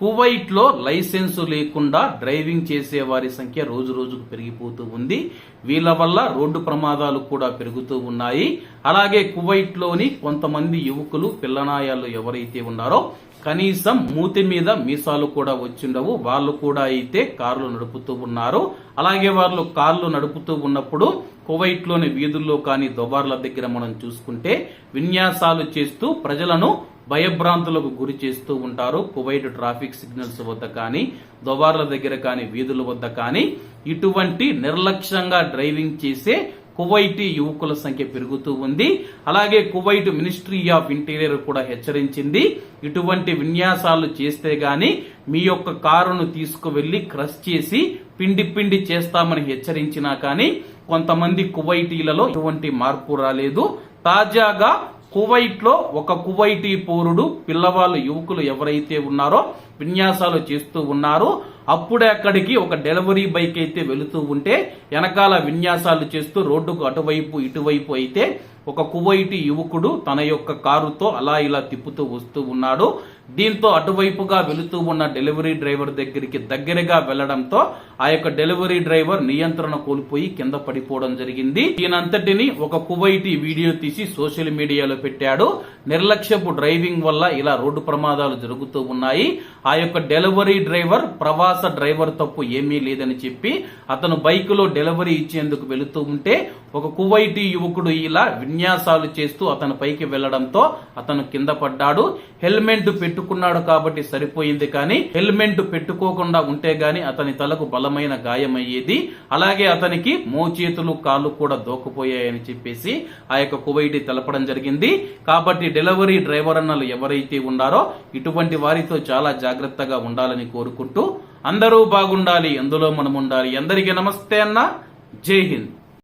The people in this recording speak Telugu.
కువైట్లో లైసెన్సు లేకుండా డ్రైవింగ్ చేసే వారి సంఖ్య రోజు రోజుకు పెరిగిపోతూ ఉంది. వీళ్ళ వల్ల రోడ్డు ప్రమాదాలు కూడా పెరుగుతూ ఉన్నాయి. అలాగే కువైట్లోని కొంతమంది యువకులు పిల్లనాయాలు ఎవరైతే ఉన్నారో కనీసం మూతి మీద మీసాలు కూడా వచ్చిండవు. వాళ్ళు కూడా అయితే కార్లు నడుపుతూ ఉన్నారు. అలాగే వాళ్ళు కార్లు నడుపుతూ ఉన్నప్పుడు కువైట్లోని వీధుల్లో కానీ దొబార్ల దగ్గర మనం చూసుకుంటే విన్యాసాలు చేస్తూ ప్రజలను భయభ్రాంతులకు గురి చేస్తూ ఉంటారు. కువైట్ ట్రాఫిక్ సిగ్నల్స్ వద్ద కానీ దొబార్ల దగ్గర కానీ వీధుల వద్ద కానీ ఇటువంటి నిర్లక్ష్యంగా డ్రైవింగ్ చేసే కువైటీ యువకుల సంఖ్య పెరుగుతూ ఉంది. అలాగే కువైట్ మినిస్ట్రీ ఆఫ్ ఇంటీరియర్ కూడా హెచ్చరించింది. ఇటువంటి విన్యాసాలు చేస్తే గాని మీ యొక్క కారును తీసుకువెళ్ళి క్రష్ చేసి పిండి పిండి చేస్తామని హెచ్చరించినా కానీ కొంతమంది కువైటీలలో ఎటువంటి మార్పు రాలేదు. తాజాగా కువైట్లో ఒక కువైటీ పౌరుడు పిల్లవాళ్ళు యువకులు ఎవరైతే ఉన్నారో విన్యాసాలు చేస్తూ ఉన్నారు. అప్పుడే అక్కడికి ఒక డెలివరీ బైక్ అయితే వెళుతూ ఉంటే వెనకాల విన్యాసాలు చేస్తూ రోడ్డుకు అటువైపు ఇటువైపు అయితే ఒక కువైటి యువకుడు తన యొక్క కారుతో అలా ఇలా తిప్పుతూ వస్తూ ఉన్నాడు. దీంతో అటువైపుగా వెళుతూ ఉన్న డెలివరీ డ్రైవర్ దగ్గరికి దగ్గరగా వెళ్ళడంతో ఆ యొక్క డెలివరీ డ్రైవర్ నియంత్రణ కోల్పోయి కింద పడిపోవడం జరిగింది. దీనంతటిని ఒక కువైటి వీడియో తీసి సోషల్ మీడియాలో పెట్టాడు. నిర్లక్ష్యపు డ్రైవింగ్ వల్ల ఇలా రోడ్డు ప్రమాదాలు జరుగుతూ ఉన్నాయి. ఆ యొక్క డెలివరీ డ్రైవర్ ప్రవాస డ్రైవర్ తప్పు ఏమీ లేదని చెప్పి అతను బైక్లో డెలివరీ ఇచ్చేందుకు వెళుతూ ఉంటే ఒక కువైటీ యువకుడు ఇలా విన్యాసాలు చేస్తూ అతని పైకి వెళ్ళడంతో అతను కింద పడ్డాడు. హెల్మెట్ పెట్టుకున్నాడు కాబట్టి సరిపోయింది కానీ హెల్మెట్ పెట్టుకోకుండా ఉంటే గాని అతని తలకు బలమైన గాయమయ్యేది. అలాగే అతనికి మోచేతులు కాళ్ళు కూడా దోకపోయాయని చెప్పేసి ఆ యొక్క కువైటీ తెలపడం జరిగింది. కాబట్టి డెలివరీ డ్రైవర్ అన్నలు ఎవరైతే ఉన్నారో ఇటువంటి వారితో చాలా జాగ్రత్తగా ఉండాలని కోరుకుంటూ అందరూ బాగుండాలి. అందులో మనం ఉండాలి అందరికీ నమస్తే అన్న. జై హింద్.